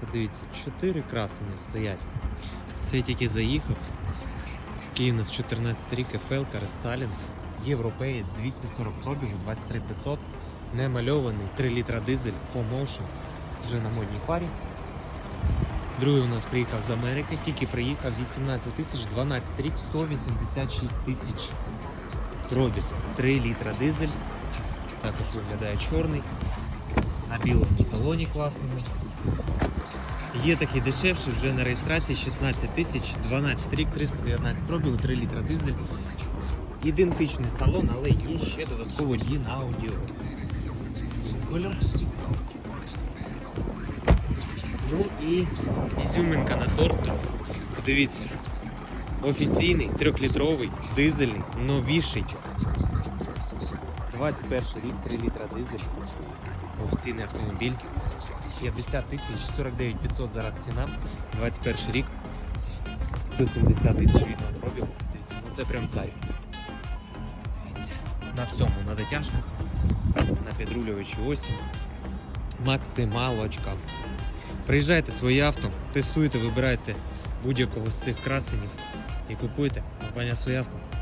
Подивіться, чотири красені стоять. Це я тільки заїхав. У нас 14 рік FL рестайлінг. Європеєць 240 пробігу, 23500. Немальований, 3 літра дизель, помоушен. Вже на модній парі. Другий у нас приїхав з Америки, тільки приїхав 18 тисяч, 12 рік, 186 тисяч. Пробіг 3 літра дизель. Також виглядає чорний. На білому салоні класному. Є такий дешевший вже на реєстрації 16 тисяч, 12 рік, 319 пробігу, 3 літра дизель. Ідентичний салон, але є ще додатково дін аудіо. Кольор. Ну і ізюминка на торту. Подивіться. Офіційний, трьохлітровий, дизельний, новіший. 21 рік, 3 літра дизель. Офіційний автомобіль. 50 тисяч, 49 500 зараз ціна. 21 рік. 170 тисяч рідного пробігу. Ну це прям царь. Дивіться. На всьому, на дотяжках, на підрулювачі осі. Максималочка. Приїжджайте своє авто, тестуйте, вибирайте будь-якого з цих красенів і купуйте компанія своє авто.